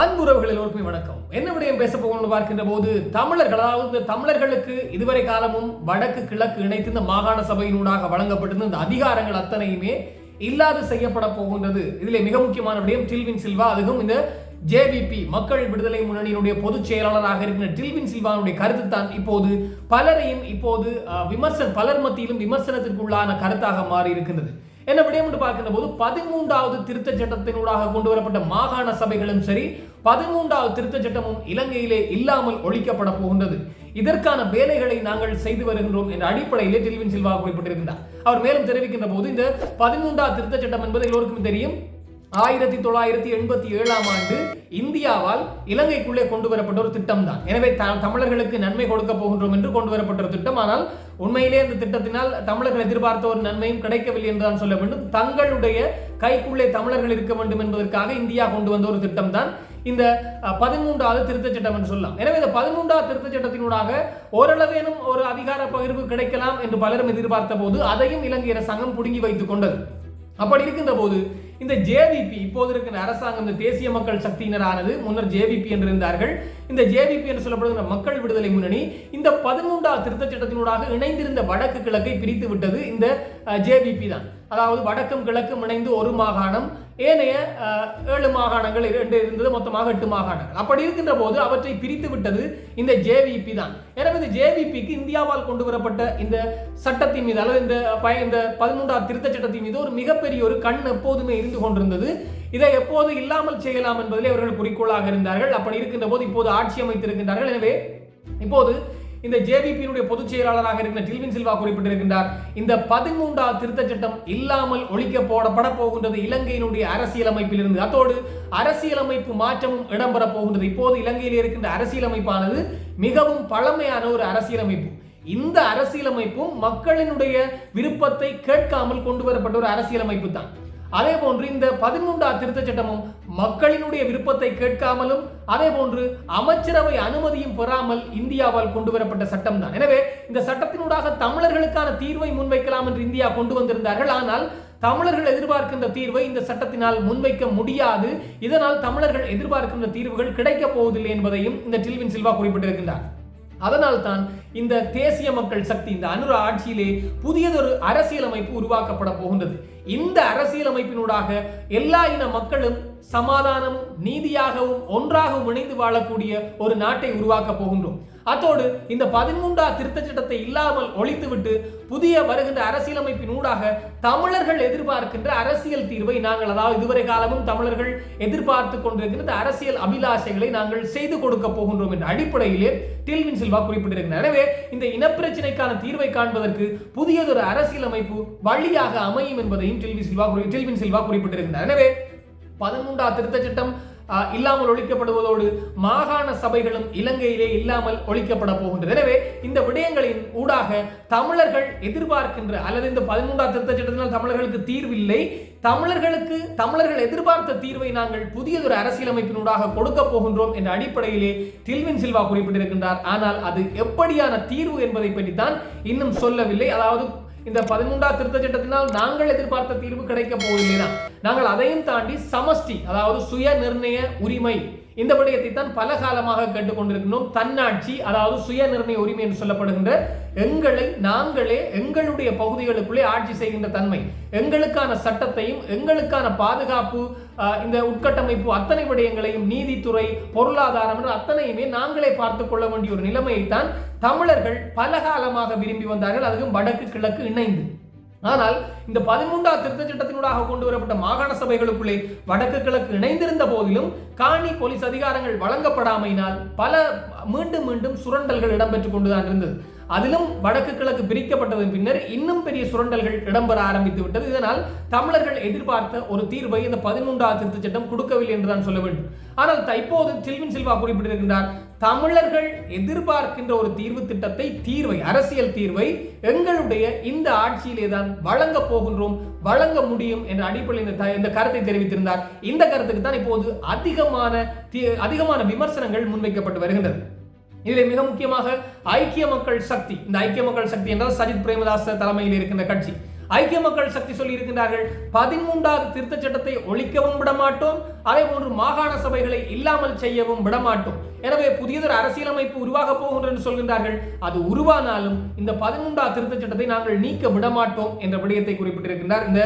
அன்புறவுகள் எல்லோருக்குமே வணக்கம். என்ன விடயம் பேச போகணும்னு பார்க்கின்ற போது தமிழர்கள் அதாவது இந்த தமிழர்களுக்கு இதுவரை காலமும் வடக்கு கிழக்கு இணைத்து இந்த மாகாண சபையினூடாக வழங்கப்பட்டிருந்த இந்த அதிகாரங்கள் அத்தனையுமே இல்லாது செய்யப்பட போகின்றது. இதிலே மிக முக்கியமான விடயம் டில்வின் சில்வா. அதுவும் இந்த ஜேவிபி மக்கள் விடுதலை முன்னணியினுடைய பொதுச் செயலாளராக இருக்கிற டில்வின் சில்வானுடைய கருத்து தான் இப்போது பலரையும் இப்போது விமர்சன பலர் மத்தியிலும் விமர்சனத்திற்குள்ளான கருத்தாக மாறி இருக்கின்றது என்ன விடயம் என்று பார்க்கின்ற போது பதிமூன்றாவது திருத்த சட்டத்தினூடாக கொண்டு வரப்பட்ட மாகாண சபைகளும் சரி பதிமூன்றாவது திருத்த சட்டமும் இலங்கையிலே இல்லாமல் ஒழிக்கப்பட போகின்றது. இதற்கான வேலைகளை நாங்கள் செய்து வருகின்றோம் என்ற அடிப்படையிலே டெல்வின் சில்வா குறிப்பிட்டிருக்கின்றார். அவர் மேலும் தெரிவிக்கின்ற போது இந்த பதிமூன்றாவது திருத்த சட்டம் என்பது எல்லோருக்கும் தெரியும். ஆயிரத்தி தொள்ளாயிரத்தி எண்பத்தி ஏழாம் ஆண்டு இந்தியாவால் இலங்கைக்குள்ளே கொண்டு வரப்பட்ட ஒரு திட்டம் தான் எனவே த- தமிழர்களுக்கு நன்மை கொடுக்க போகின்றோம் என்று கொண்டு வரப்பட்ட ஒரு திட்டம். ஆனால் உண்மையிலே இந்த திட்டத்தினால் தமிழர்கள் எதிர்பார்த்த ஒரு நன்மையும் கிடைக்கவில்லை என்றுதான் சொல்ல வேண்டும். தங்களுடைய கைக்குள்ளே தமிழர்கள் இருக்க வேண்டும் என்பதற்காக இந்தியா கொண்டு வந்த ஒரு திட்டம் தான் இந்த பதிமூன்றாவது திருத்தச் சட்டம் என்று சொல்லலாம். எனவே இந்த பதிமூன்றாவது திருத்தச் சட்டத்தினூடாக ஓரளவேனும் ஒரு அதிகார பகிர்வு கிடைக்கலாம் என்று பலரும் எதிர்பார்த்த போது அதையும் இலங்கை அரசாங்கம் புடுங்கி வைத்துக் கொண்டது. அப்படி இருக்கின்ற போது இந்த ஜேவிபி இப்போது இருக்கிற அரசாங்கம் இந்த தேசிய மக்கள் சக்தியினரானது முன்னர் ஜேவிபி என்று இருந்தார்கள் இந்த ஜேவிபி என்று சொல்லப்படுகிற மக்கள் விடுதலை முன்னணி இந்த பதிமூன்றாவது திருத்தச் சட்டத்தினூடாக இணைந்திருந்த வடக்கு கிழக்கை பிரித்து விட்டது இந்த ஜேவிபி தான். அதாவது வடக்கும் கிழக்கும் இணைந்து ஒரு மாகாணம் ஏனைய ஏழு மாகாணங்கள் இரண்டு இருந்தது மொத்தமாக எட்டு மாகாணங்கள். அப்படி இருக்கின்ற போது அவற்றை பிரித்து விட்டது இந்த ஜேவிபி தான். எனவே இந்த ஜேவிபிக்கு இந்தியாவால் கொண்டு வரப்பட்ட இந்த சட்டத்தின் மீது அல்லது இந்த பய இந்த பதிமூன்றாவது திருத்தச் சட்டத்தின் மீது ஒரு மிகப்பெரிய ஒரு கண் எப்போதுமே இருந்து கொண்டிருந்தது. இதை எப்போது இல்லாமல் செய்யலாம் என்பதிலே அவர்கள் குறிக்கோளாக இருந்தார்கள். அப்படி இருக்கின்ற போது இப்போது ஆட்சி அமைத்திருக்கின்றார்கள். எனவே இப்போது இந்த ஜேவிபியினுடைய பொதுச் செயலாளராக இருக்கிற டில்வின் சில்வா குறிப்பிட்டிருக்கின்றார். இந்த பதிமூன்றாவது திருத்தச் சட்டம் இல்லாமல் ஒழிக்க போடப்பட போகின்றது இலங்கையினுடைய அரசியலமைப்பிலிருந்து. அதோடு அரசியலமைப்பு மாற்றமும் இடம்பெற போகின்றது. இப்போது இலங்கையில் இருக்கின்ற அரசியலமைப்பானது மிகவும் பழமையான ஒரு அரசியலமைப்பு. இந்த அரசியலமைப்பும் மக்களினுடைய விருப்பத்தை கேட்காமல் கொண்டு வரப்பட்ட ஒரு அரசியலமைப்பு தான் அதே போன்று இந்த பதிமூன்றாம் திருத்த சட்டமும் மக்களினுடைய விருப்பத்தை கேட்காமலும் அதே போன்று அமைச்சரவை அனுமதியும் பெறாமல் இந்தியாவால் கொண்டு வரப்பட்ட சட்டம் தான் எனவே இந்த சட்டத்தினூடாக தமிழர்களுக்கான தீர்வை முன்வைக்கலாம் என்று இந்தியா கொண்டு வந்திருந்தார்கள். ஆனால் தமிழர்கள் எதிர்பார்க்கின்ற தீர்வை இந்த சட்டத்தினால் முன்வைக்க முடியாது. இதனால் தமிழர்கள் எதிர்பார்க்கின்ற தீர்வுகள் கிடைக்கப் போவதில்லை என்பதையும் இந்த டில்வின் சில்வா குறிப்பிட்டிருக்கின்றார். அதனால் தான் இந்த தேசிய மக்கள் சக்தி இந்த அனுரா ஆட்சியிலே புதியதொரு அரசியலமைப்பு உருவாக்கப்பட போகின்றது. இந்த அரசியலமைப்பினூடாக எல்லா இன மக்களும் சமாதானமும் நீதியாகவும் ஒன்றாகவும் இணைந்து வாழக்கூடிய ஒரு நாட்டை உருவாக்க போகின்றோம். அத்தோடு இந்த பதிமூன்றா திருத்த சட்டத்தை இல்லாமல் ஒழித்துவிட்டு புதிய வருகின்ற அரசியலமைப்பின் ஊடாக தமிழர்கள் எதிர்பார்க்கின்ற அரசியல் தீர்வை நாங்கள் அதாவது இதுவரை காலமும் தமிழர்கள் எதிர்பார்த்து கொண்டிருக்கின்ற இந்த அரசியல் அபிலாஷைகளை நாங்கள் செய்து கொடுக்க போகின்றோம் என்ற அடிப்படையிலே டில்வின் சில்வா குறிப்பிட்டிருக்கிறார். எனவே இந்த இனப்பிரச்சனைக்கான தீர்வை காண்பதற்கு புதியதொரு அரசியலமைப்பு வழியாக அமையும் என்பதையும் டில்வின் சில்வா டில்வின் சில்வா குறிப்பிட்டிருக்கிறார். எனவே பதிமூன்றாம் திருத்தச் சட்டம் இல்லாமல் ஒழிக்கப்படுவதோடு மாகாண சபைகளும் இலங்கையிலே இல்லாமல் ஒழிக்கப்பட போகின்றது. எனவே இந்த விடயங்களின் ஊடாக தமிழர்கள் எதிர்பார்க்கின்ற அல்லது இந்த பதிமூன்றாம் திருத்த சட்டத்தினால் தமிழர்களுக்கு தீர்வில்லை. தமிழர்களுக்கு தமிழர்கள் எதிர்பார்த்த தீர்வை நாங்கள் புதியதொரு அரசியலமைப்பினூடாக கொடுக்க போகின்றோம் என்ற அடிப்படையிலே தில்வின் சில்வா குறிப்பிட்டிருக்கின்றார். ஆனால் அது எப்படியான தீர்வு என்பதை பற்றி தான் இன்னும் சொல்லவில்லை. அதாவது இந்த பதிமூன்றாம் திருத்த சட்டத்தினால் நாங்கள் எதிர்பார்த்த தீர்வு கிடைக்க போவதில்லை நாங்கள் அதையும் தாண்டி சமஷ்டி அதாவது சுய நிர்ணய உரிமை இந்த விடயத்தை தான் பல காலமாக கேட்டுக்கொண்டிருக்கின்றோம். தன்னாட்சி அதாவது சுய நிர்ணய உரிமை என்று சொல்லப்படுகின்ற எங்களை நாங்களே எங்களுடைய பகுதிகளுக்குள்ளே ஆட்சி செய்கின்ற தன்மை எங்களுக்கான சட்டத்தையும் எங்களுக்கான பாதுகாப்பு ஆஹ், இந்த உட்கட்டமைப்பு அத்தனை விடயங்களையும் நீதித்துறை பொருளாதாரம் அத்தனையுமே நாங்களே பார்த்துக் கொள்ள வேண்டிய ஒரு நிலைமையைத்தான் தமிழர்கள் பல காலமாக விரும்பி வந்தார்கள். அதுவும் வடக்கு கிழக்கு இணைந்து. ஆனால் இந்த பதிமூன்றாம் திருத்த சட்டத்தினூடாக கொண்டு வரப்பட்ட மாகாண சபைகளுக்குள்ளே வடக்கு கிழக்கு இணைந்திருந்த போதிலும் காணி போலீஸ் அதிகாரங்கள் வழங்கப்படாமையினால் பல மீண்டும் மீண்டும் சுரண்டல்கள் இடம்பெற்றுக் கொண்டுதான் இருந்தது. அதிலும் வடக்கு கிழக்கு பிரிக்கப்பட்டதன் பின்னர் இன்னும் பெரிய சுரண்டல்கள் இடம்பெற ஆரம்பித்து விட்டது. இதனால் தமிழர்கள் எதிர்பார்த்த ஒரு தீர்வை இந்த பதிமூன்றாவது திருத்தச் சட்டம் கொடுக்கவில்லை என்றுதான் சொல்ல வேண்டும். ஆனால் த- இப்போது சில்வின் சில்வா குறிப்பிட்டிருக்கின்றார் தமிழர்கள் எதிர்பார்க்கின்ற ஒரு தீர்வு திட்டத்தை தீர்வை அரசியல் தீர்வை எங்களுடைய இந்த ஆட்சியிலே தான் வழங்க போகின்றோம் வழங்க முடியும் என்ற அடிப்படையில் இந்த த- இந்த கருத்தை தெரிவித்திருந்தார். இந்த கருத்துக்கு தான் இப்போது அதிகமான அதிகமான விமர்சனங்கள் முன்வைக்கப்பட்டு வருகின்றது. இதில் மிக முக்கியமாக ஐக்கிய மக்கள் சக்தி இந்த ஐக்கிய மக்கள் சக்தி என்றால் சஜித் பிரேமதாச தலைமையில் இருக்கின்ற கட்சி. ஐக்கிய மக்கள் சக்தி சொல்லி இருக்கின்றார்கள் பதிமூன்றாவது திருத்த சட்டத்தை ஒழிக்கவும் விடமாட்டோம் அதே போன்று மாகாண சபைகளை இல்லாமல் செய்யவும் விடமாட்டோம். எனவே புதியதொரு அரசியலமைப்பு உருவாக போகின்ற என்று சொல்கின்றார்கள் அது உருவானாலும் இந்த பதிமூன்றாவது திருத்த சட்டத்தை நாங்கள் நீக்க விடமாட்டோம் என்ற விடயத்தை குறிப்பிட்டிருக்கின்றார். இந்த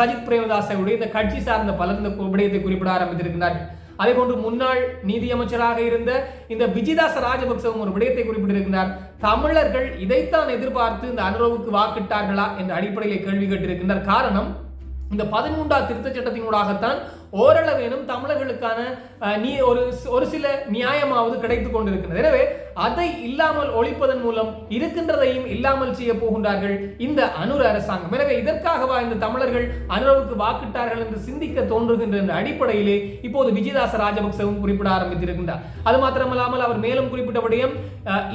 சஜித் பிரேமதாசையுடைய இந்த கட்சி சார்ந்த பலர் இந்த விடயத்தை குறிப்பிட ஆரம்பித்திருக்கிறார்கள் அதே போன்று முன்னாள் நீதியமைச்சராக இருந்த இந்த விஜிதாச ராஜபக்சவும் ஒரு விடயத்தை குறிப்பிட்டிருக்கிறார் தமிழர்கள் இதைத்தான் எதிர்பார்த்து இந்த அனுரவுக்கு வாக்கிட்டார்களா என்ற அடிப்படையில் கேள்வி கேட்டிருக்கின்றார். காரணம் இந்த பதிமூன்றாம் திருத்த சட்டத்தினூடாகத்தான் ஓரளவேனும் தமிழர்களுக்கான நீ ஒரு ஒரு சில நியாயமாவது கிடைத்துக் கொண்டிருக்கிறது எனவே அதை இல்லாமல் ஒழிப்பதன் மூலம் இருக்கின்றதையும் இல்லாமல் செய்ய போகின்றார்கள் இந்த அனுர அரசாங்கம். எனவே இதற்காகவா இந்த தமிழர்கள் அனுரவுக்கு வாக்கிட்டார்கள் என்று சிந்திக்க தோன்றுகின்ற என்ற அடிப்படையிலே இப்போது விஜயதாச ராஜபக்சவும் குறிப்பிட ஆரம்பித்திருக்கின்றார். அது மாத்திரமல்லாமல் அவர் மேலும் குறிப்பிட்ட விடயம்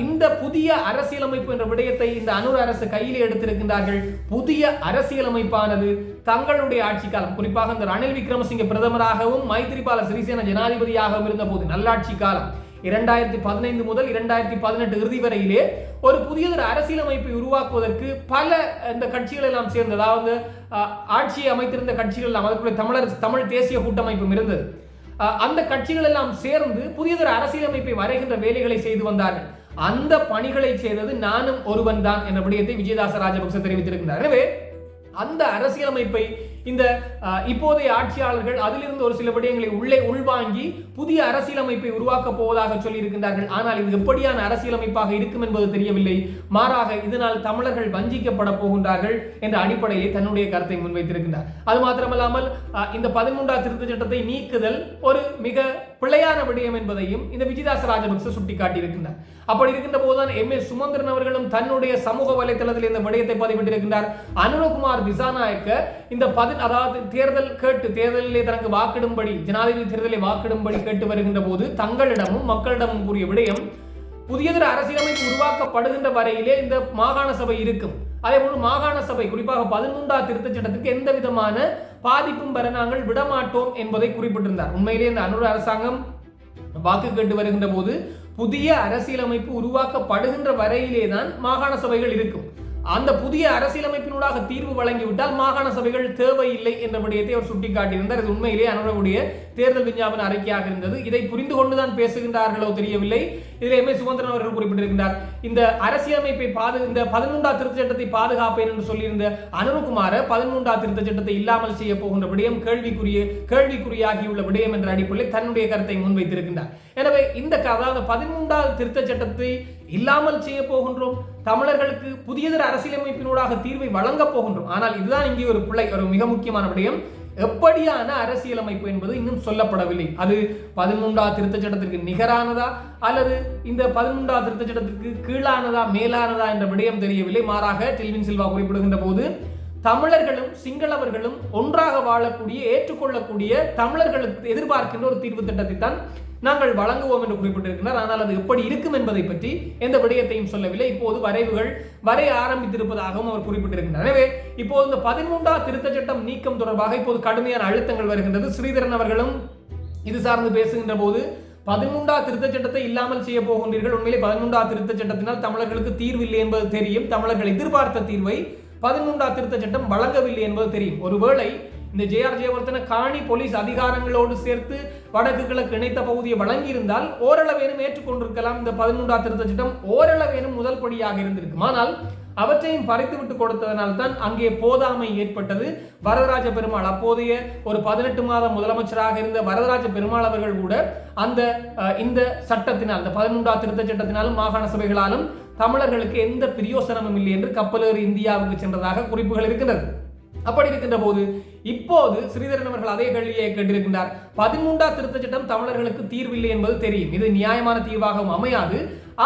இந்த புதிய அரசியலமைப்பு என்ற விடயத்தை இந்த அனுர அரசு கையிலே எடுத்திருக்கின்றார்கள். புதிய அரசியலமைப்பானது தங்களுடைய ஆட்சி காலம். குறிப்பாக இந்த ரணில் விக்ரமசிங்க பிரதமராகவும் மைத்திரிபால சிறிசேன ஜனாதிபதியாகவும் இருந்த போது நல்லாட்சி காலம் இரண்டாயிரத்தி பதினைந்து முதல் இரண்டாயிரத்தி பதினெட்டு இறுதி வரையிலே ஒரு புதியதொரு அரசியலமைப்பை உருவாக்குவதற்கு பல இந்த கட்சிகள் எல்லாம் சேர்ந்து அதாவது ஆட்சியை அமைத்திருந்த கட்சிகள் எல்லாம் அதற்குள்ள தமிழர் தமிழ் தேசிய கூட்டமைப்பும் இருந்தது. அந்த கட்சிகள் எல்லாம் சேர்ந்து புதியதொரு அரசியலமைப்பை வரைகின்ற வேலைகளை செய்து வந்தார்கள். அந்த பணிகளை செய்தது நானும் ஒருவன் தான் என்ற விடயத்தை விஜயதாச ராஜபக்ச தெரிவித்திருக்கிறார். எனவே அந்த அரசியலமைப்பை இந்த இப்போதைய ஆட்சியாளர்கள் அதிலிருந்து ஒரு சில விடயங்களை உள்ளே உள்வாங்கி புதிய அரசியலமைப்பை உருவாக்கப் போவதாக சொல்லியிருக்கின்றார்கள். ஆனால் இது எப்படியான அரசியலமைப்பாக இருக்கும் என்பது தெரியவில்லை. மாறாக இதனால் தமிழர்கள் வஞ்சிக்கப்பட போகின்றார்கள் என்ற அடிப்படையிலே தன்னுடைய கருத்தை முன்வைத்திருக்கின்றார். அது மாத்திரமல்லாமல் இந்த பதிமூன்றாம் திருத்த சட்டத்தை நீக்குதல் ஒரு மிக பிழையான விடயம் என்பதையும் இந்த விஜயதாச ராஜபக்ச சுட்டிக்காட்டியிருக்கின்றார். அப்படி இருக்கின்ற போதுதான் எம். ஏ சுமந்திரன் அவர்களும் தன்னுடைய சமூக வலைதளத்தில் இந்த விடயத்தை பதிவிட்டிருக்கின்றார். அனுரகுமார் திசாநாயக்க இந்த பதி அதாவது தேர்தல் கேட்டு தேர்தலிலே தனக்கு வாக்கிடும்படி ஜனாதிபதி தேர்தலை வாக்கிடும்படி கேட்டு வருகின்ற போது தங்களிடமும் மக்களிடமும் கூறிய விடயம் புதியதொரு அரசியலமைப்பு உருவாக்கப்படுகின்ற வரையிலே இந்த மாகாண சபை இருக்கும். அதே போல மாகாண சபை குறிப்பாக பதிமூன்றாம் திருத்த சட்டத்துக்கு எந்த விதமான பாதிப்பும் பெற நாங்கள் விடமாட்டோம் என்பதை குறிப்பிட்டிருந்தார். உண்மையிலே இந்த அனுர் அரசாங்கம் வாக்கு கேட்டு வருகின்ற போது புதிய அரசியலமைப்பு உருவாக்கப்படுகின்ற வரையிலே தான் மாகாண சபைகள் இருக்கும். அந்த புதிய அரசியலமைப்பினூடாக தீர்வு வழங்கிவிட்டால் மாகாண சபைகள் தேவையில்லை என்ற விடயத்தை அவர் சுட்டிக்காட்டியிருந்தார். இது உண்மையிலே அனுரவுடைய தேர்தல் விஞ்ஞாபன அறிக்கையாக இருந்தது. இதை புரிந்து கொண்டுதான் பேசுகின்றார்களோ தெரியவில்லை. இதில் சுதந்திரன் சுமந்திரன் அவர்கள் குறிப்பிட்டிருக்கிறார் இந்த அரசியலமைப்பை பாது இந்த பதிமூன்றாம் திருத்த சட்டத்தை பாதுகாப்பேன் என்று சொல்லியிருந்த அனுருகுமார பதிமூன்றாம் திருத்த சட்டத்தை இல்லாமல் செய்ய போகின்ற விடயம் கேள்விக்குரிய கேள்விக்குறியாகியுள்ள விடயம் என்ற அடிப்படையில் தன்னுடைய கருத்தை முன்வைத்திருக்கின்றார். எனவே இந்த அதாவது பதிமூன்றாவது திருத்த சட்டத்தை இல்லாமல் செய்ய போகின்றோம். தமிழர்களுக்கு புதியதொரு அரசியலமைப்பினூடாக தீர்வை வழங்கப் போகின்றோம். ஆனால் இதுதான் இங்கே ஒரு பிள்ளை ஒரு மிக முக்கியமான விடயம். எப்படியான அரசியலமைப்பு என்பது இன்னும் சொல்லப்படவில்லை. அது பதிமூன்றாம் திருத்த சட்டத்திற்கு நிகரானதா அல்லது இந்த பதிமூன்றாம் திருத்த சட்டத்திற்கு கீழானதா மேலானதா என்ற விடயம் தெரியவில்லை. மாறாக டெல்வின் சில்வா குறிப்பிடுகின்ற போது தமிழர்களும் சிங்களவர்களும் ஒன்றாக வாழக்கூடிய ஏற்றுக்கொள்ளக்கூடிய தமிழர்களுக்கு எதிர்பார்க்கின்ற ஒரு தீர்வு திட்டத்தை தான் நாங்கள் வழங்குவோம் என்று குறிப்பிட்டிருக்கிறார். ஆனால் அது எப்படி இருக்கும் என்பதை பற்றி எந்த விடயத்தையும் சொல்லவில்லை. இப்போது வரைவுகள் வரைய ஆரம்பித்திருப்பதாகவும் அவர் குறிப்பிட்டிருக்கின்றார் எனவே இப்போது இந்த பதிமூன்றாம் திருத்த சட்டம் நீக்கம் தொடர்பாக இப்போது கடுமையான அழுத்தங்கள் வருகின்றது. ஸ்ரீதரன் அவர்களும் இது சார்ந்து பேசுகின்ற போது பதிமூன்றா திருத்த சட்டத்தை இல்லாமல் செய்ய போகின்றீர்கள். உண்மையிலே பதிமூன்றா திருத்த சட்டத்தினால் தமிழர்களுக்கு தீர்வில்லை என்பது தெரியும். தமிழர்கள் எதிர்பார்த்த தீர்வை பதிமூன்றா திருத்த சட்டம் வழங்கவில்லை என்பது தெரியும். ஒருவேளை இந்த ஜேஆர் ஜெயவர்தன காணி போலீஸ் அதிகாரங்களோடு சேர்த்து வடக்கு கிழக்கு இணைத்த பகுதியை வழங்கியிருந்தால் ஓரளவேனும் ஏற்றுக்கொண்டிருக்கலாம். இந்த பதிமூன்றாம் திருத்த சட்டம் ஓரளவேனும் முதல் படியாக இருந்திருக்கும். ஆனால் அவற்றையும் பறித்துவிட்டு கொடுத்ததனால் தான் அங்கே போதாமை ஏற்பட்டது. வரதராஜ பெருமாள் அப்போதைய ஒரு பதினெட்டு மாதம் முதலமைச்சராக இருந்த வரதராஜ பெருமாள் அவர்கள் கூட அந்த இந்த சட்டத்தினால் இந்த பதினொன்றாம் திருத்த சட்டத்தினாலும் மாகாண சபைகளாலும் தமிழர்களுக்கு எந்த பிரியோசனமும் இல்லை என்று கப்பலேறு இந்தியாவுக்கு சென்றதாக குறிப்புகள் இருக்கின்றது. அப்படி இருக்கின்ற போது இப்போது ஸ்ரீதரன் அவர்கள் அதே கேள்வியை கேட்டிருக்கின்றார். பதிமூன்றா திருத்த சட்டம் தமிழர்களுக்கு தீர்வில்லை என்பது தெரியும். இது நியாயமான தீர்வாகவும் அமையாது.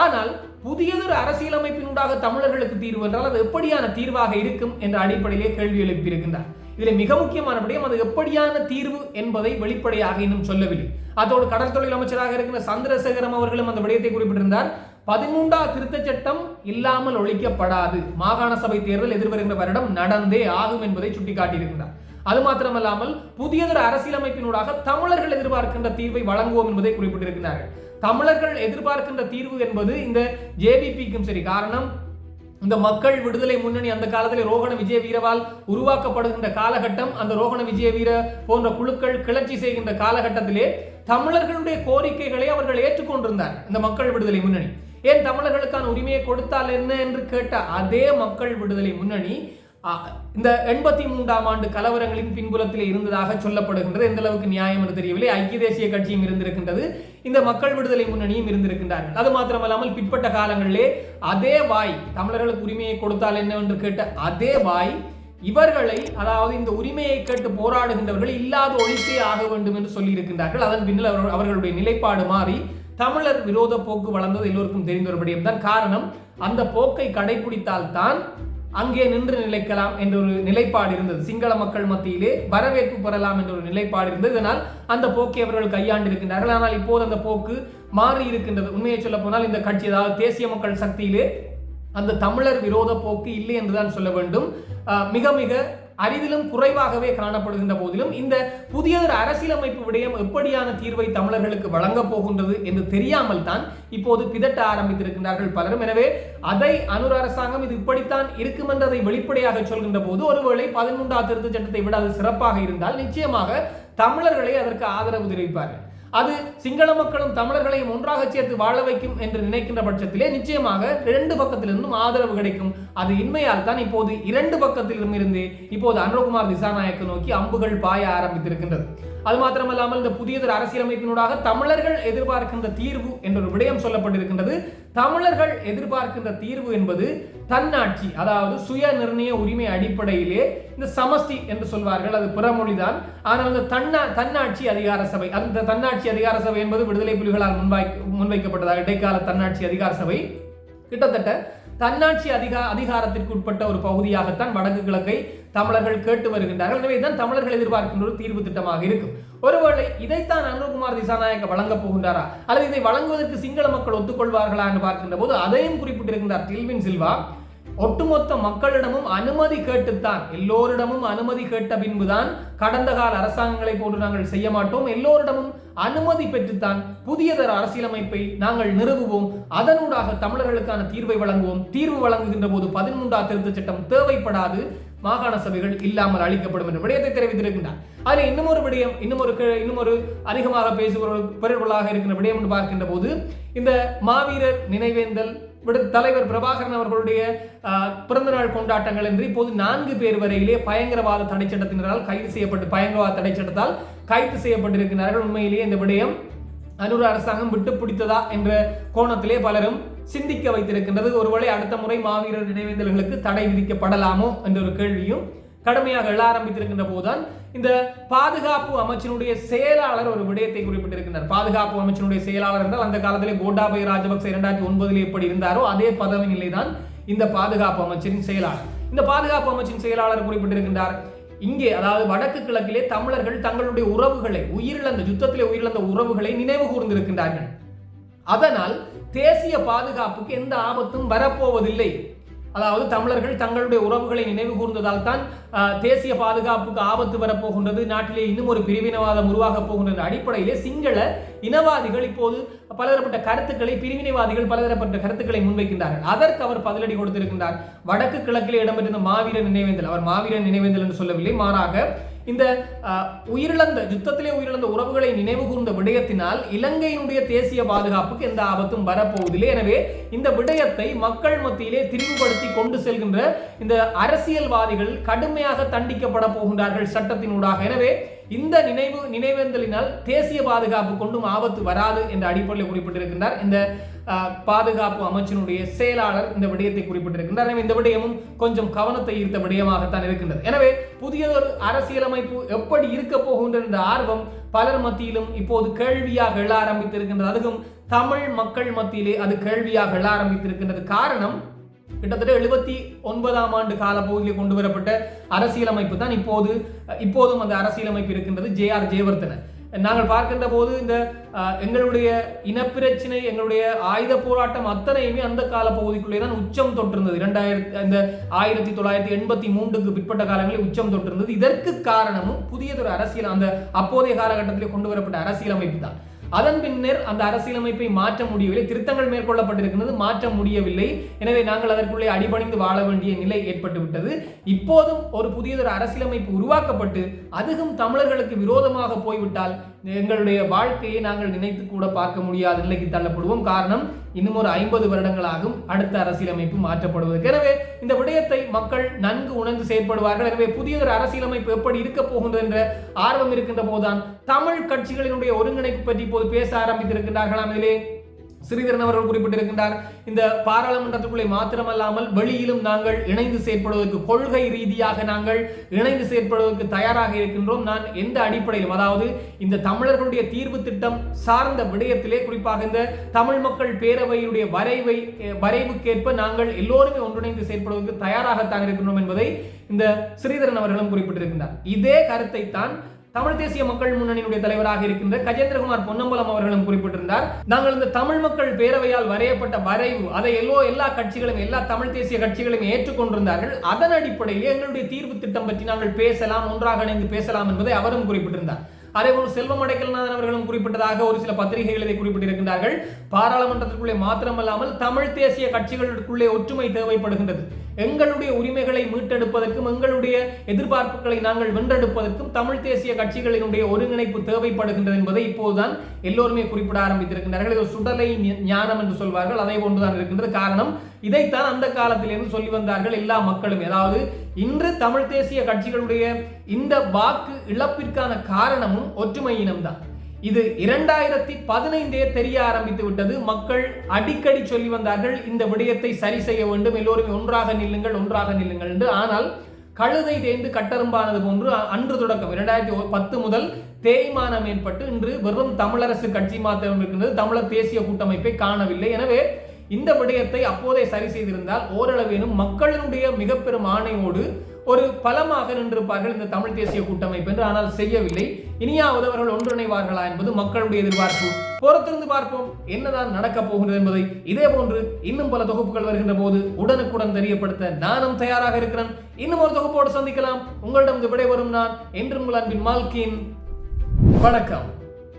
ஆனால் புதியதொரு அரசியலமைப்பினூடாக தமிழர்களுக்கு தீர்வு என்றால் அது எப்படியான தீர்வாக இருக்கும் என்ற அடிப்படையிலே கேள்வி எழுப்பியிருக்கின்றார். இதில் மிக முக்கியமான விடயம் அது எப்படியான தீர்வு என்பதை வெளிப்படையாக இன்னும் சொல்லவில்லை. அதோடு கடற்தொழில் அமைச்சராக இருக்கிற சந்திரசேகரம் அவர்களும் அந்த விடயத்தை குறிப்பிட்டிருந்தார். பதிமூன்றாம் திருத்த சட்டம் இல்லாமல் ஒழிக்கப்படாது. மாகாண சபை தேர்தல் எதிர்வருகின்ற வருடம் நடந்தே ஆகும் என்பதை சுட்டிக்காட்டியிருக்கிறார். அது மாத்திரமல்லாமல் புதியதொரு அரசியலமைப்பினூடாக தமிழர்கள் எதிர்பார்க்கின்ற தீர்வை வழங்குவோம் என்பதை குறிப்பிட்டிருக்கிறார்கள். தமிழர்கள் எதிர்பார்க்கின்ற தீர்வு என்பது இந்த ஜேபிபிக்கும் சரி காரணம் இந்த மக்கள் விடுதலை முன்னணி அந்த காலத்தில் ரோகண விஜய வீரவால் உருவாக்கப்படுகின்ற காலகட்டம் அந்த ரோகண விஜய வீர போன்ற குழுக்கள் கிளர்ச்சி செய்கின்ற காலகட்டத்திலே தமிழர்களுடைய கோரிக்கைகளை அவர்கள் ஏற்றுக்கொண்டிருந்தார் இந்த மக்கள் விடுதலை முன்னணி. ஏன் தமிழர்களுக்கான உரிமையை கொடுத்தால் என்ன என்று கேட்ட அதே மக்கள் விடுதலை முன்னணி இந்த எண்பத்தி மூன்றாம் ஆண்டு கலவரங்களின் பின்புலத்தில் இருந்ததாக சொல்லப்படுகின்றது. எந்த அளவுக்கு நியாயம் என்று தெரியவில்லை. ஐக்கிய தேசிய கட்சியும் இருந்திருக்கின்றது. இந்த மக்கள் விடுதலை முன்னணியும் இருந்திருக்கின்றார்கள். அது மாத்திரமல்லாமல் பிற்பட்ட காலங்களிலே அதே வாய் தமிழர்களுக்கு உரிமையை கொடுத்தால் என்ன என்று கேட்ட அதே வாய் இவர்களை அதாவது இந்த உரிமையை கேட்டு போராடுகின்றவர்கள் இல்லாத ஒழித்தே ஆக வேண்டும் என்று சொல்லியிருக்கின்றார்கள். அதன் பின்னர் அவர்களுடைய நிலைப்பாடு மாறி தமிழர் விரோத போக்கு வளர்ந்தது எல்லோருக்கும் தெரிந்த ஒரு தான் காரணம் அந்த போக்கை கடைபிடித்தால் தான் அங்கே நின்று நிலைக்கலாம் என்ற ஒரு நிலைப்பாடு இருந்தது. சிங்கள மக்கள் மத்தியிலே வரவேற்பு பெறலாம் என்ற ஒரு நிலைப்பாடு இருந்தது. இதனால் அந்த போக்கை அவர்கள் கையாண்டு இருக்கின்றார்கள் ஆனால் இப்போது அந்த போக்கு மாறி இருக்கின்றது. உண்மையை சொல்ல போனால் இந்த கட்சி அதாவது தேசிய மக்கள் சக்தியிலே அந்த தமிழர் விரோத போக்கு இல்லை என்றுதான் சொல்ல வேண்டும். மிக மிக அரிதிலும் குறைவாகவே காணப்படுகின்ற போதிலும் இந்த புதிய ஒரு அரசியலமைப்பு விடயம் எப்படியான தீர்வை தமிழர்களுக்கு வழங்கப் போகின்றது என்று தெரியாமல் தான் இப்போது பிதட்ட ஆரம்பித்திருக்கின்றார்கள் பலரும். எனவே அதை அனுர் அரசாங்கம் இது இப்படித்தான் இருக்கும் என்றதை வெளிப்படையாக சொல்கின்ற போது ஒருவேளை பதிமூன்றாம் திருத்த சட்டத்தை விட அது சிறப்பாக இருந்தால் நிச்சயமாக தமிழர்களை அதற்கு ஆதரவு தெரிவிப்பார்கள். அது சிங்கள மக்களும் தமிழர்களையும் ஒன்றாக சேர்த்து வாழ வைக்கும் என்று நினைக்கின்ற பட்சத்திலே நிச்சயமாக இரண்டு பக்கத்திலிருந்தும் ஆதரவு கிடைக்கும். அது இன்மையால் தான் இப்போது இரண்டு பக்கத்திலும் இருந்து இப்போது அனுரகுமார் திசாநாயக்க நோக்கி அம்புகள் பாய ஆரம்பித்திருக்கின்றது. அது மாத்திரமல்லாமல் இந்த புதியதொரு அரசியலமைப்பினூடாக தமிழர்கள் எதிர்பார்க்கின்ற தீர்வு என்ற ஒரு விடயம் சொல்லப்பட்டிருக்கின்றது. தமிழர்கள் எதிர்பார்க்கின்ற தீர்வு என்பது தன்னாட்சி அதாவது சுய நிர்ணய உரிமை அடிப்படையிலே இந்த சமஸ்தி என்று சொல்வார்கள். அது பிறமொழிதான். ஆனால் அந்த தன்னா தன்னாட்சி அதிகார சபை அந்த தன்னாட்சி அதிகார சபை என்பது விடுதலை புலிகளால் முன்வை முன்வைக்கப்பட்டதாக இடைக்கால தன்னாட்சி அதிகார சபை. கிட்டத்தட்ட தன்னாட்சி அதிகா அதிகாரத்திற்கு உட்பட்ட ஒரு பகுதியாகத்தான் வடக்கு கிழக்கை தமிழர்கள் கேட்டு வருகின்றார்கள். எனவே தான் தமிழர்கள் எதிர்பார்க்கின்ற ஒரு தீர்வு திட்டமாக இருக்கும். ஒருவேளை இதைத்தான் அனுகுமார் திசாநாயக்க வழங்கப் போகின்றாரா? அல்லது இதை வழங்குவதற்கு சிங்கள மக்கள் ஒத்துக்கொள்வார்களா என்று பார்க்கின்ற போது அதையும் குறிப்பிட்டிருக்கின்றார் டில்வின் சில்வா ஒட்டுமொத்த மக்களிடமும் அனுமதி கேட்டுத்தான். எல்லோரிடமும் அனுமதி கேட்ட பின்புதான் கடந்த கால அரசாங்கங்களை போன்று நாங்கள் செய்ய மாட்டோம். எல்லோரிடமும் அனுமதி பெற்றுத்தான் புதியதர அரசியலமைப்பை நாங்கள் நிறுவுவோம். அதனூடாக தமிழர்களுக்கான தீர்வை வழங்குவோம். தீர்வு வழங்குகின்ற போது பதிமூன்றாம் திருத்த சட்டம் தேவைப்படாது. மாகாண சபைகள் இல்லாமல் அளிக்கப்படும் என்ற விடயத்தை தெரிவித்திருக்கின்றார். அதில் இன்னும் ஒரு விடயம் இன்னும் ஒரு இன்னும் ஒரு அதிகமாக பேசுபவர்களாக இருக்கின்ற விடயம் என்று பார்க்கின்ற போது இந்த மாவீரர் நினைவேந்தல் தலைவர் பிரபாகரன் அவர்களுடைய பிறந்தநாள் கொண்டாட்டங்கள் என்று இப்போது நான்கு பேர் வரையிலே பயங்கரவாத தடை சட்டத்தினரால் கைது செய்யப்பட்டு பயங்கரவாத தடை சட்டத்தால் கைது செய்யப்பட்டிருக்கிறார்கள். உண்மையிலேயே இந்த விடயம் அனுர அரசாங்கம் விட்டு பிடித்ததா என்ற கோணத்திலே பலரும் சிந்திக்க வைத்திருக்கின்றது. ஒருவேளை அடுத்த முறை மாவீரர் நினைவேந்தல்களுக்கு தடை விதிக்கப்படலாமோ என்ற ஒரு கேள்வியும் கடுமையாக எழ ஆரம்பித்திருக்கின்ற போதுதான் இந்த பாதுகாப்பு அமைச்சனுடைய செயலாளர் ஒரு விடயத்தை குறிப்பிட்டிருக்கின்றார். பாதுகாப்பு அமைச்சனுடைய செயலாளர் என்றால் அந்த காலத்திலே கோட்டாபய ராஜபக்ச இரண்டாயிரத்தி ஒன்பதில் எப்படி இருந்தாரோ அதே பதவி நிலைதான் இந்த பாதுகாப்பு அமைச்சரின் செயலாளர். இந்த பாதுகாப்பு அமைச்சின் செயலாளர் குறிப்பிட்டிருக்கின்றார். இங்கே அதாவது வடக்கு கிழக்கிலே தமிழர்கள் தங்களுடைய உறவுகளை உயிரிழந்த யுத்தத்திலே உயிரிழந்த உறவுகளை நினைவு கூர்ந்திருக்கின்றார்கள். அதனால் தேசிய பாதுகாப்புக்கு எந்த ஆபத்தும் வரப்போவதில்லை. அதாவது தமிழர்கள் தங்களுடைய உறவுகளை நினைவு கூர்ந்ததால் தான் தேசிய பாதுகாப்புக்கு ஆபத்து வரப்போகின்றது நாட்டிலே இன்னும் ஒரு பிரிவினவாதம் உருவாக போகின்ற அடிப்படையிலே சிங்கள இனவாதிகள் இப்போது பலதரப்பட்ட கருத்துக்களை பிரிவினைவாதிகள் பலதரப்பட்ட கருத்துக்களை முன்வைக்கின்றார்கள். அதற்கு அவர் பதிலடி கொடுத்திருக்கின்றார். வடக்கு கிழக்கில் இடம்பெற்றிருந்த மாவீரன் நினைவேந்தல். அவர் மாவீரன் நினைவேந்தல் என்று சொல்லவில்லை. மாறாக இந்த உயிரிழந்த யுத்தத்திலே உயிரிழந்த உறவுகளை நினைவு கூர்ந்த விடயத்தினால் இலங்கையினுடைய தேசிய பாதுகாப்புக்கு எந்த ஆபத்தும் வரப்போவதில்லை. எனவே இந்த விடயத்தை மக்கள் மத்தியிலே திரிவுபடுத்தி கொண்டு செல்கின்ற இந்த அரசியல்வாதிகள் கடுமையாக தண்டிக்கப்பட போகின்றார்கள் சட்டத்தினூடாக. எனவே இந்த நினைவு நினைவேந்தலினால் தேசிய பாதுகாப்பு கொண்டும் ஆபத்து வராது என்ற அடிப்படையில் குறிப்பிட்டிருக்கின்றார். இந்த பாதுகாப்பு அமைச்சினுடைய செயலாளர் இந்த விடயத்தை குறிப்பிட்டிருக்கின்றார். எனவே இந்த விடயமும் கொஞ்சம் கவனத்தை ஈர்த்த விடயமாகத்தான் இருக்கின்றது. எனவே புதியதொரு அரசியலமைப்பு எப்படி இருக்க போகின்ற என்ற ஆர்வம் பலர் மத்தியிலும் இப்போது கேள்வியாக எழ ஆரம்பித்திருக்கின்றது. அதுவும் தமிழ் மக்கள் மத்தியிலே அது கேள்வியாக எழ ஆரம்பித்திருக்கின்றது. காரணம் கிட்டத்தட்ட எழுபத்தி ஒன்பதாம் ஆண்டு கால பகுதியில் கொண்டு வரப்பட்ட அரசியலமைப்பு தான் இப்போது இப்போதும் அந்த அரசியலமைப்பு இருக்கின்றது ஜே ஆர் ஜெயவர்தன. நாங்கள் பார்க்கின்ற போது இந்த எங்களுடைய இனப்பிரச்சனை எங்களுடைய ஆயுத போராட்டம் அத்தனையுமே அந்த கால பகுதிக்குள்ளே தான் உச்சம் தொட்டிருந்தது. இரண்டாயிரத்தி இந்த ஆயிரத்தி தொள்ளாயிரத்தி எண்பத்தி மூன்றுக்கு பிற்பட்ட காலங்களில் உச்சம் தொட்டிருந்தது. இதற்கு காரணமும் புதியதொரு அரசியல் அந்த அப்போதைய காலகட்டத்தில் கொண்டு வரப்பட்ட அரசியலமைப்பு தான். அதன் பின்னர் அந்த அரசியலமைப்பை மாற்ற முடியவில்லை. திருத்தங்கள் மேற்கொள்ளப்பட்டிருக்கிறது மாற்ற முடியவில்லை. எனவே நாங்கள் அதற்குள்ளே அடிபணிந்து வாழ வேண்டிய நிலை ஏற்பட்டு விட்டது இப்போதும் ஒரு புதியதொரு அரசியலமைப்பு உருவாக்கப்பட்டு அதுவும் தமிழர்களுக்கு விரோதமாக போய்விட்டால் எங்களுடைய வாழ்க்கையை நாங்கள் நினைத்து கூட பார்க்க முடியாத நிலைக்கு தள்ளப்படுவோம். காரணம் இன்னும் ஒரு ஐம்பது வருடங்களாகும் அடுத்த அரசியலமைப்பு மாற்றப்படுவதற்கு எனவே இந்த விடயத்தை மக்கள் நன்கு உணர்ந்து செயற்படுவார்கள். எனவே புதிய ஒரு அரசியலமைப்பு எப்படி இருக்க போகின்றது என்ற ஆர்வம் இருக்கின்ற போதுதான் தமிழ் கட்சிகளினுடைய ஒருங்கிணைப்பு பற்றி இப்போது பேச ஆரம்பித்திருக்கின்றார்களாம் இதிலே. ஸ்ரீதரன் அவர்கள் குறிப்பிட்டிருக்கின்றார் இந்த பாராளுமன்றத்துக்குள்ளே மாத்திரமல்லாமல் வெளியிலும் நாங்கள் இணைந்து செயற்படுவதற்கு கொள்கை ரீதியாக நாங்கள் இணைந்து செயற்படுவதற்கு தயாராக இருக்கின்றோம். நான் எந்த அடிப்படையிலும் அதாவது இந்த தமிழர்களுடைய தீர்வு திட்டம் சார்ந்த விடயத்திலே குறிப்பாக இந்த தமிழ் மக்கள் பேரவையுடைய வரைவை வரைவுக்கேற்ப நாங்கள் எல்லோருமே ஒன்றிணைந்து செயற்படுவதற்கு தயாராகத்தான் இருக்கின்றோம் என்பதை இந்த ஸ்ரீதரன் அவர்களும் குறிப்பிட்டிருக்கின்றார். இதே கருத்தை தான் தமிழ் தேசிய மக்கள் முன்னணியினுடைய தலைவராக இருக்கின்ற கஜேந்திரகுமார் பொன்னம்பலம் அவர்களும் குறிப்பிட்டிருந்தார். நாங்கள் இந்த தமிழ் மக்கள் பேரவையால் வரையப்பட்ட வரைவு அதை எல்லோ எல்லா கட்சிகளும் எல்லா தமிழ் தேசிய கட்சிகளும் ஏற்றுக்கொண்டிருந்தார்கள். அதன் அடிப்படையில் எங்களுடைய தீர்வு திட்டம் பற்றி நாங்கள் பேசலாம் ஒன்றாக இணைந்து பேசலாம் என்பதை அவரும் குறிப்பிட்டிருந்தார். அதேபோல் செல்வம் அடைக்கல்நாதன் அவர்களும் குறிப்பிட்டதாக ஒரு சில பத்திரிகைகள் இதை குறிப்பிட்டிருக்கின்றார்கள். பாராளுமன்றத்திற்குள்ளே மாத்திரமல்லாமல் தமிழ் தேசிய கட்சிகளுக்குள்ளே ஒற்றுமை தேவைப்படுகின்றது. எங்களுடைய உரிமைகளை மீட்டெடுப்பதற்கும் எங்களுடைய எதிர்பார்ப்புகளை நாங்கள் வென்றெடுப்பதற்கும் தமிழ் தேசிய கட்சிகளினுடைய ஒருங்கிணைப்பு தேவைப்படுகின்றது என்பதை இப்போதுதான் எல்லோருமே குறிப்பிட ஆரம்பித்திருக்கின்றார்கள். இது சுடலை ஞானம் என்று சொல்வார்கள். அதே போன்றுதான் இருக்கின்றது. காரணம் இதைத்தான் அந்த காலத்திலிருந்து சொல்லி வந்தார்கள் எல்லா மக்களும். அதாவது இன்று தமிழ் தேசிய கட்சிகளுடைய இந்த வாக்கு இழப்பிற்கான காரணமும் ஒற்றுமை இனம்தான் இது இரண்டாயிரத்தி பதினைந்தே தெரிய ஆரம்பித்து விட்டது. மக்கள் அடிக்கடி சொல்லி வந்தார்கள் இந்த விடயத்தை சரி செய்ய வேண்டும் எல்லோரும் ஒன்றாக நில்லுங்கள் ஒன்றாக நில்லுங்கள் என்று. ஆனால் கழுதை தேய்ந்து கட்டரும்பானது போன்று அன்று தொடக்கம் இரண்டாயிரத்தி பத்து முதல் தேய்மானம் ஏற்பட்டு இன்று வெறும் தமிழரசு கட்சி மாத்திரம் இருக்கின்றது தமிழர் தேசிய கூட்டமைப்பை காணவில்லை. எனவே இந்த விடயத்தை அப்போதே சரி செய்திருந்தால் ஓரளவேனும் மக்களினுடைய மிக பெரும் ஆணையோடு ஒரு பலமாக நின்றிருப்பார்கள் இந்த தமிழ் தேசிய கூட்டமைப்பு என்று ஆனால் செய்யவில்லை. இனியாவது அவர்கள் ஒன்றிணைவார்களா என்பது மக்களுடைய எதிர்பார்ப்பு. பொறுத்திருந்து பார்ப்போம் என்னதான் நடக்கப் போகிறது என்பதை. இதே போன்று இன்னும் பல தொகுப்புகள் வருகின்ற போது உடனுக்குடன் தெரியப்படுத்த நானும் தயாராக இருக்கிறேன். இன்னும் ஒரு தொகுப்போடு சந்திக்கலாம். உங்களிடம் விடைபெறும் நான் என்று உங்கள் அன்பின் மால்கின். வணக்கம்.